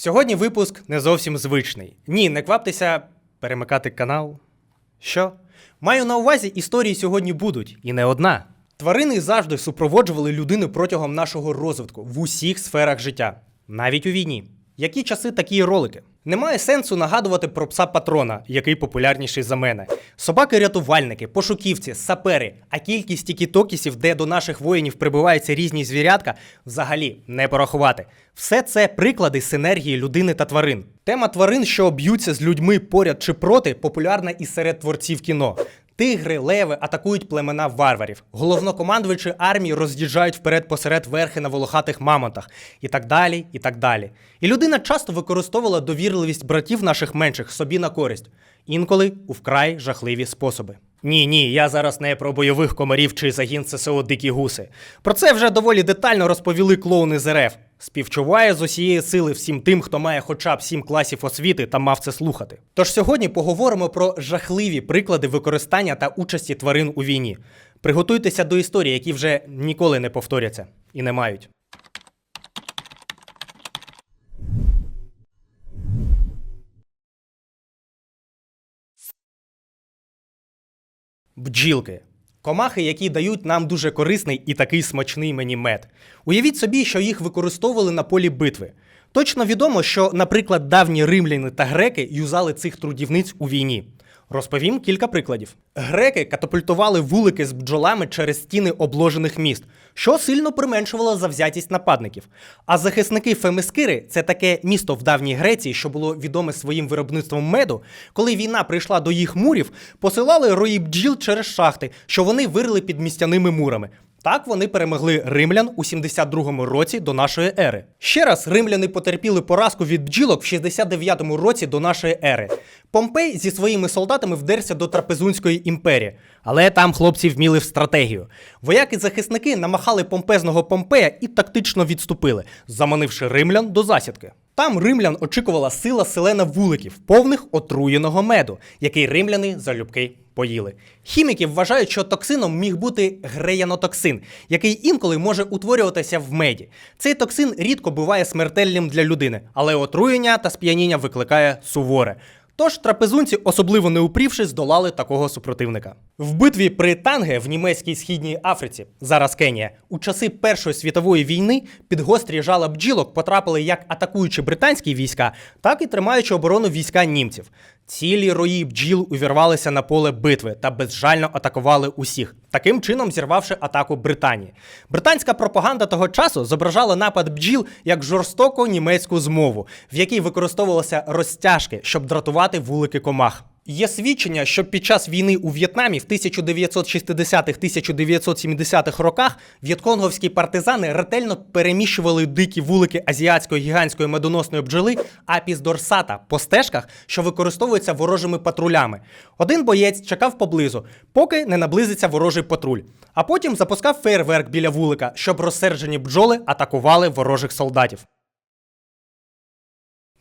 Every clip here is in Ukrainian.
Сьогодні випуск не зовсім звичний. Ні, не кваптеся перемикати канал. Що? Маю на увазі, історії сьогодні будуть, і не одна. Тварини завжди супроводжували людину протягом нашого розвитку в усіх сферах життя, навіть у війні. Які часи такі ролики? Немає сенсу нагадувати про пса патрона, який популярніший за мене. Собаки-рятувальники, пошуківці, сапери, а кількість тікітокісів, де до наших воїнів прибуваються різні звірятка, взагалі не порахувати. Все це приклади синергії людини та тварин. Тема тварин, що б'ються з людьми поряд чи проти, популярна і серед творців кіно. Тигри, леви атакують племена варварів. Головнокомандуючі армії роз'їжджають вперед посеред верхи на волохатих мамонтах, і так далі, і так далі. І людина часто використовувала довірливість братів наших менших собі на користь, інколи у вкрай жахливі способи. Ні, ні, я зараз не про бойових комарів чи загін ССО Дикі Гуси. Про це вже доволі детально розповіли клоуни з РФ. Співчуває з усієї сили всім тим, хто має хоча б сім класів освіти та мав це слухати. Тож сьогодні поговоримо про жахливі приклади використання та участі тварин у війні. Приготуйтеся до історії, які вже ніколи не повторяться і не мають. Бджілки. Комахи, які дають нам дуже корисний і такий смачний мені мед. Уявіть собі, що їх використовували на полі битви. Точно відомо, що, наприклад, давні римляни та греки юзали цих трудівниць у війні. Розповім кілька прикладів. Греки катапультували вулики з бджолами через стіни обложених міст, що сильно применшувало завзятість нападників. А захисники Фемискири це таке місто в давній Греції, що було відоме своїм виробництвом меду. Коли війна прийшла до їх мурів, посилали рої бджіл через шахти, що вони вирили під містяними мурами. Так вони перемогли римлян у 72-му році до нашої ери. Ще раз римляни потерпіли поразку від бджілок в 69-му році до нашої ери. Помпей зі своїми солдатами вдерся до Трапезунської імперії, але там хлопці вміли в стратегію. Вояки-захисники намахали помпезного Помпея і тактично відступили, заманивши римлян до засідки. Там римлян очікувала сила селена вуликів, повних отруєного меду, який римляни залюбки поїли. Хіміки вважають, що токсином міг бути греянотоксин, який інколи може утворюватися в меді. Цей токсин рідко буває смертельним для людини, але отруєння та сп'яніння викликає суворе. Тож трапезунці, особливо не упрівши, здолали такого супротивника. В битві при Танге в німецькій східній Африці, зараз Кенія, у часи Першої світової війни під гострі жала бджілок потрапили як атакуючи британські війська, так і тримаючи оборону війська німців. Цілі рої бджіл увірвалися на поле битви та безжально атакували усіх, таким чином зірвавши атаку Британії. Британська пропаганда того часу зображала напад бджіл як жорстоку німецьку змову, в якій використовувалися розтяжки, щоб дратувати вулики комах. Є свідчення, що під час війни у В'єтнамі в 1960-1970-х роках в'єтконговські партизани ретельно переміщували дикі вулики азіатської гігантської медоносної бджоли апіс дорсата по стежках, що використовуються ворожими патрулями. Один боєць чекав поблизу, поки не наблизиться ворожий патруль, а потім запускав фейерверк біля вулика, щоб розсерджені бджоли атакували ворожих солдатів.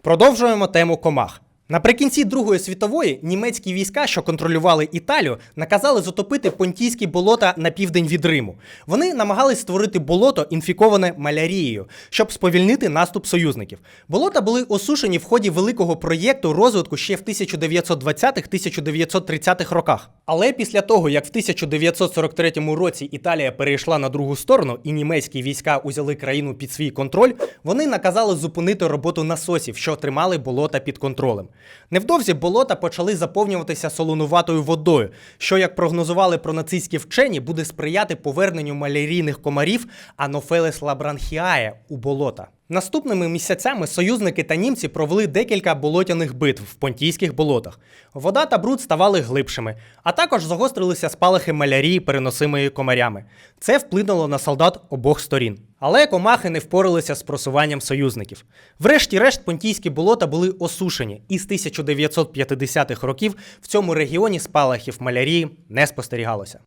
Продовжуємо тему комах. Наприкінці Другої світової німецькі війська, що контролювали Італію, наказали затопити понтійські болота на південь від Риму. Вони намагались створити болото, інфіковане малярією, щоб сповільнити наступ союзників. Болота були осушені в ході великого проєкту розвитку ще в 1920-1930-х роках. Але після того, як в 1943 році Італія перейшла на другу сторону і німецькі війська узяли країну під свій контроль, вони наказали зупинити роботу насосів, що тримали болота під контролем. Невдовзі болота почали заповнюватися солонуватою водою, що, як прогнозували пронацистські вчені, буде сприяти поверненню малярійних комарів Анофелес лабранхіае у болота. Наступними місяцями союзники та німці провели декілька болотяних битв в понтійських болотах. Вода та бруд ставали глибшими, а також загострилися спалахи малярії, переносимої комарями. Це вплинуло на солдат обох сторін. Але комахи не впоралися з просуванням союзників. Врешті-решт понтійські болота були осушені, і з 1950-х років в цьому регіоні спалахів малярії не спостерігалося.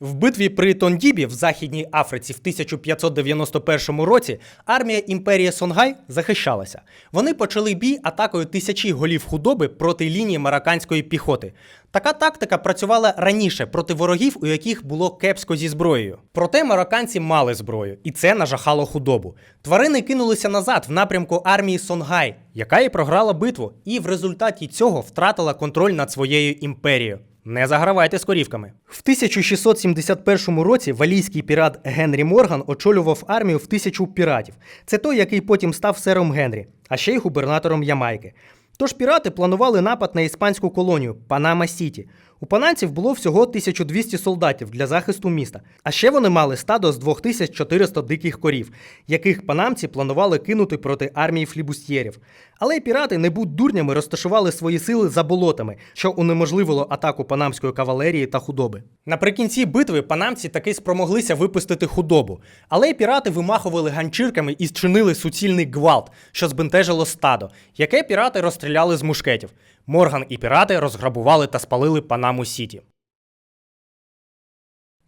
В битві при Тондібі в Західній Африці в 1591 році армія імперії Сонгай захищалася. Вони почали бій атакою тисячі голів худоби проти лінії марокканської піхоти. Така тактика працювала раніше проти ворогів, у яких було кепсько зі зброєю. Проте марокканці мали зброю, і це нажахало худобу. Тварини кинулися назад в напрямку армії Сонгай, яка і програла битву, і в результаті цього втратила контроль над своєю імперією. Не загравайте з корівками. В 1671 році валійський пірат Генрі Морган очолював армію в тисячу піратів. Це той, який потім став сером Генрі, а ще й губернатором Ямайки. Тож пірати планували напад на іспанську колонію Панама Сіті. У панамців було всього 1200 солдатів для захисту міста. А ще вони мали стадо з 2400 диких корів, яких панамці планували кинути проти армії флібустьєрів. Але пірати, не будь дурнями, розташували свої сили за болотами, що унеможливило атаку панамської кавалерії та худоби. Наприкінці битви панамці таки спромоглися випустити худобу, але пірати вимахували ганчірками і зчинили суцільний гвалт, що збентежило стадо, яке пірати розстріляли з мушкетів. Морган і пірати розграбували та спалили Панаму Сіті.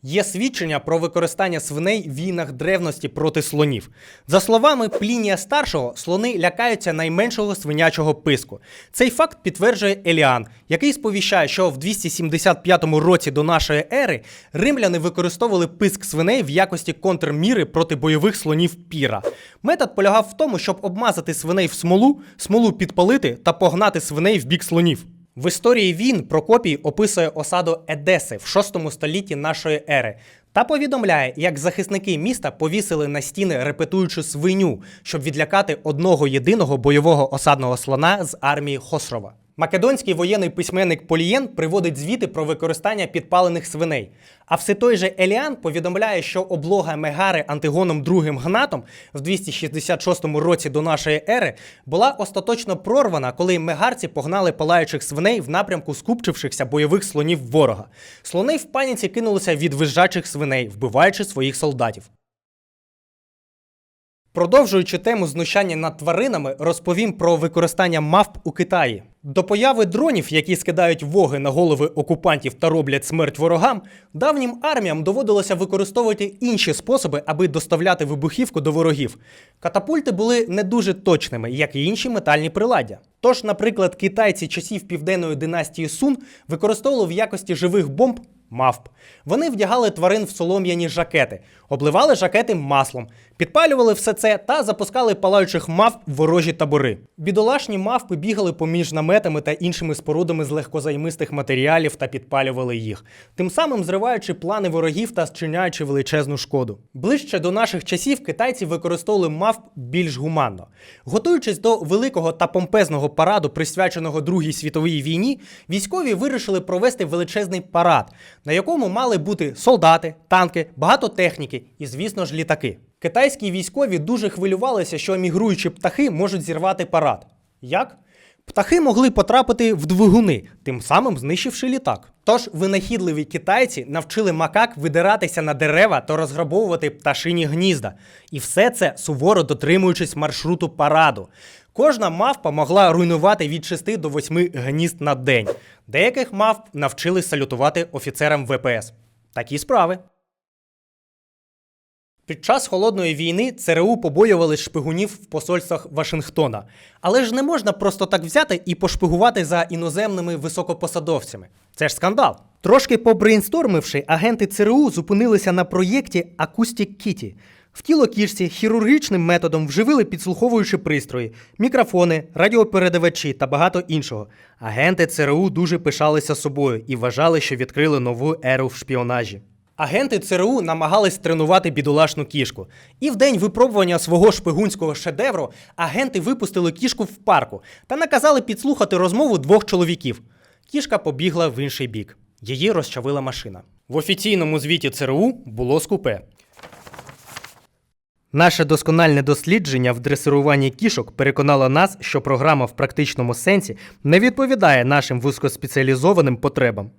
Є свідчення про використання свиней в війнах древності проти слонів. За словами Плінія старшого, слони лякаються найменшого свинячого писку. Цей факт підтверджує Еліан, який сповіщає, що в 275 році до нашої ери римляни використовували писк свиней в якості контрміри проти бойових слонів піра. Метод полягав в тому, щоб обмазати свиней в смолу, смолу підпалити та погнати свиней в бік слонів. В історії він Прокопій описує осаду Едеси в 6 столітті нашої ери та повідомляє, як захисники міста повісили на стіни репетуючу свиню, щоб відлякати одного єдиного бойового осадного слона з армії Хосрова. Македонський воєнний письменник Полієн приводить звіти про використання підпалених свиней. А все той же Еліан повідомляє, що облога Мегари Антигоном II Гнатом в 266 році до нашої ери була остаточно прорвана, коли мегарці погнали палаючих свиней в напрямку скупчившихся бойових слонів ворога. Слони в паніці кинулися від визжачих свиней, вбиваючи своїх солдатів. Продовжуючи тему знущання над тваринами, розповім про використання мавп у Китаї. До появи дронів, які скидають воги на голови окупантів та роблять смерть ворогам, давнім арміям доводилося використовувати інші способи, аби доставляти вибухівку до ворогів. Катапульти були не дуже точними, як і інші метальні приладдя. Тож, наприклад, китайці часів південної династії Сун використовували в якості живих бомб мавп. Вони вдягали тварин в солом'яні жакети, обливали жакети маслом, підпалювали все це та запускали палаючих мавп в ворожі табори. Бідолашні мавпи бігали поміж наметами та іншими спорудами з легкозаймистих матеріалів та підпалювали їх, тим самим зриваючи плани ворогів та зчиняючи величезну шкоду. Ближче до наших часів китайці використовували мавп більш гуманно. Готуючись до великого та помпезного параду, присвяченого Другій світовій війні, військові вирішили провести величезний парад, на якому мали бути солдати, танки, багато техніки і, звісно ж, літаки. Китайські військові дуже хвилювалися, що мігруючі птахи можуть зірвати парад. Як? Птахи могли потрапити в двигуни, тим самим знищивши літак. Тож винахідливі китайці навчили макак видиратися на дерева та розграбовувати пташині гнізда. І все це суворо дотримуючись маршруту параду. Кожна мавпа могла руйнувати від 6 до 8 гнізд на день. Деяких мавп навчили салютувати офіцерам ВПС. Такі справи. Під час холодної війни ЦРУ побоювали шпигунів в посольствах Вашингтона. Але ж не можна просто так взяти і пошпигувати за іноземними високопосадовцями. Це ж скандал. Трошки побрейнстормивши, агенти ЦРУ зупинилися на проєкті Acoustic Kitty. В тіло кішці хірургічним методом вживили підслуховуючі пристрої, мікрофони, радіопередавачі та багато іншого. Агенти ЦРУ дуже пишалися собою і вважали, що відкрили нову еру в шпіонажі. Агенти ЦРУ намагались тренувати бідолашну кішку. І в день випробування свого шпигунського шедевру агенти випустили кішку в парку та наказали підслухати розмову двох чоловіків. Кішка побігла в інший бік. Її розчавила машина. В офіційному звіті ЦРУ було скупе. Наше доскональне дослідження в дресируванні кішок переконало нас, що програма в практичному сенсі не відповідає нашим вузькоспеціалізованим потребам.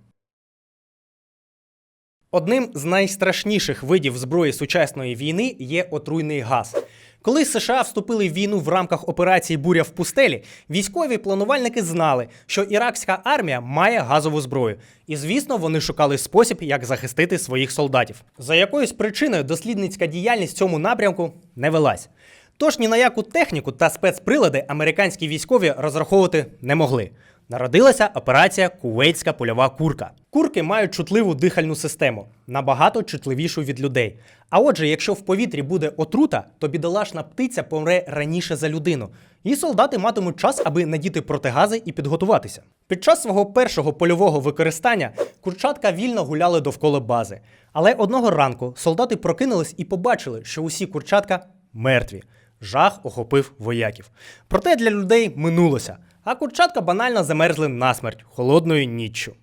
Одним з найстрашніших видів зброї сучасної війни є отруйний газ. Коли США вступили в війну в рамках операції Буря в пустелі, військові планувальники знали, що іракська армія має газову зброю, і звісно, вони шукали спосіб, як захистити своїх солдатів. За якоюсь причиною дослідницька діяльність в цьому напрямку не велась. Тож ні на яку техніку та спецприлади американські військові розраховувати не могли. Народилася операція Кувейтська польова курка. Курки мають чутливу дихальну систему, набагато чутливішу від людей. А отже, якщо в повітрі буде отрута, то бідолашна птиця помре раніше за людину. І солдати матимуть час, аби надіти протигази і підготуватися. Під час свого першого польового використання курчатка вільно гуляли довкола бази. Але одного ранку солдати прокинулись і побачили, що усі курчатка мертві. Жах охопив вояків. Проте для людей минулося, а курчатка банально замерзли насмерть холодною ніччю.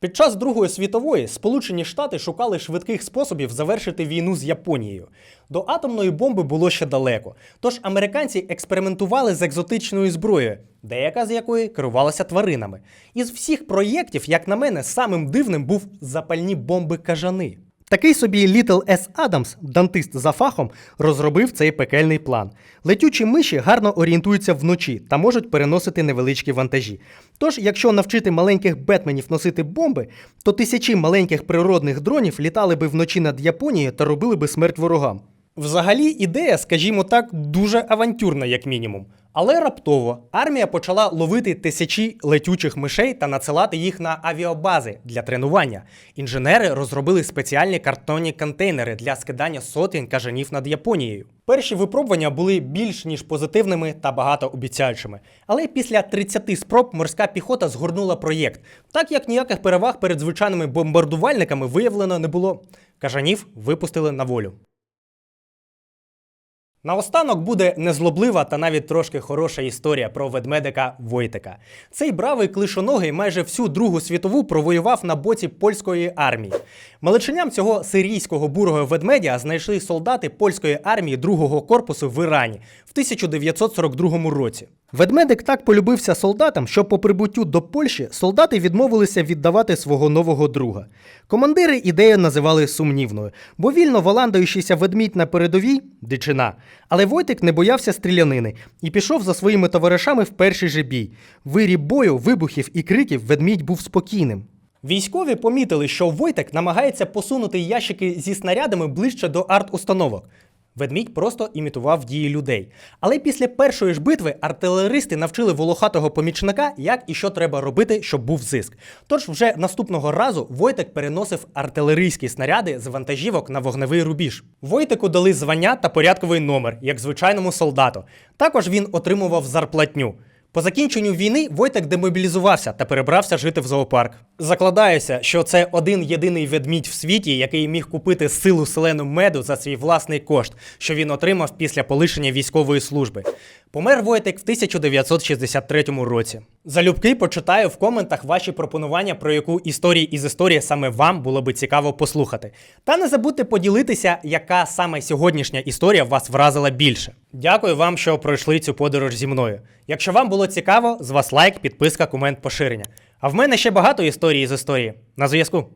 Під час Другої світової Сполучені Штати шукали швидких способів завершити війну з Японією. До атомної бомби було ще далеко, тож американці експериментували з екзотичною зброєю, деяка з якої керувалася тваринами. Із всіх проєктів, як на мене, самим дивним був запальні бомби кажани. Такий собі Літл С. Адамс, дантист за фахом, розробив цей пекельний план. Летючі миші гарно орієнтуються вночі та можуть переносити невеличкі вантажі. Тож, якщо навчити маленьких бетменів носити бомби, то тисячі маленьких природних дронів літали би вночі над Японією та робили би смерть ворогам. Взагалі, ідея, скажімо так, дуже авантюрна, як мінімум. Але раптово армія почала ловити тисячі летючих мишей та надсилати їх на авіабази для тренування. Інженери розробили спеціальні картонні контейнери для скидання сотень кажанів над Японією. Перші випробування були більш ніж позитивними та багатообіцяючими. Але після 30 спроб морська піхота згорнула проєкт, так як ніяких переваг перед звичайними бомбардувальниками виявлено не було. Кажанів випустили на волю. Наостанок буде незлоблива та навіть трошки хороша історія про ведмедика Войтика. Цей бравий клишоногий майже всю Другу світову провоював на боці польської армії. Маличиням цього сирійського бурого ведмедя знайшли солдати польської армії другого корпусу в Ірані 1942 році. Ведмедик так полюбився солдатам, що по прибуттю до Польщі солдати відмовилися віддавати свого нового друга. Командири ідею називали сумнівною, бо вільно валандаючийся ведмідь на передовій дичина. Але Войтик не боявся стрілянини і пішов за своїми товаришами в перший же бій. Виріб бою, вибухів і криків ведмідь був спокійним. Військові помітили, що Войтек намагається посунути ящики зі снарядами ближче до арт-установок. Ведмідь просто імітував дії людей. Але після першої ж битви артилеристи навчили волохатого помічника, як і що треба робити, щоб був зиск. Тож вже наступного разу Войтек переносив артилерійські снаряди з вантажівок на вогневий рубіж. Войтеку дали звання та порядковий номер, як звичайному солдату. Також він отримував зарплатню. По закінченню війни Войтек демобілізувався та перебрався жити в зоопарк. Закладаюся, що це один єдиний ведмідь в світі, який міг купити силу селену меду за свій власний кошт, що він отримав після полишення військової служби. Помер Войтек в 1963 році. Залюбки почитаю в коментах ваші пропонування, про яку історії із історії саме вам було би цікаво послухати. Та не забудьте поділитися, яка саме сьогоднішня історія вас вразила більше. Дякую вам, що пройшли цю подорож зі мною. Якщо вам було цікаво, з вас лайк, підписка, комент, поширення. А в мене ще багато історій з історії. На зв'язку.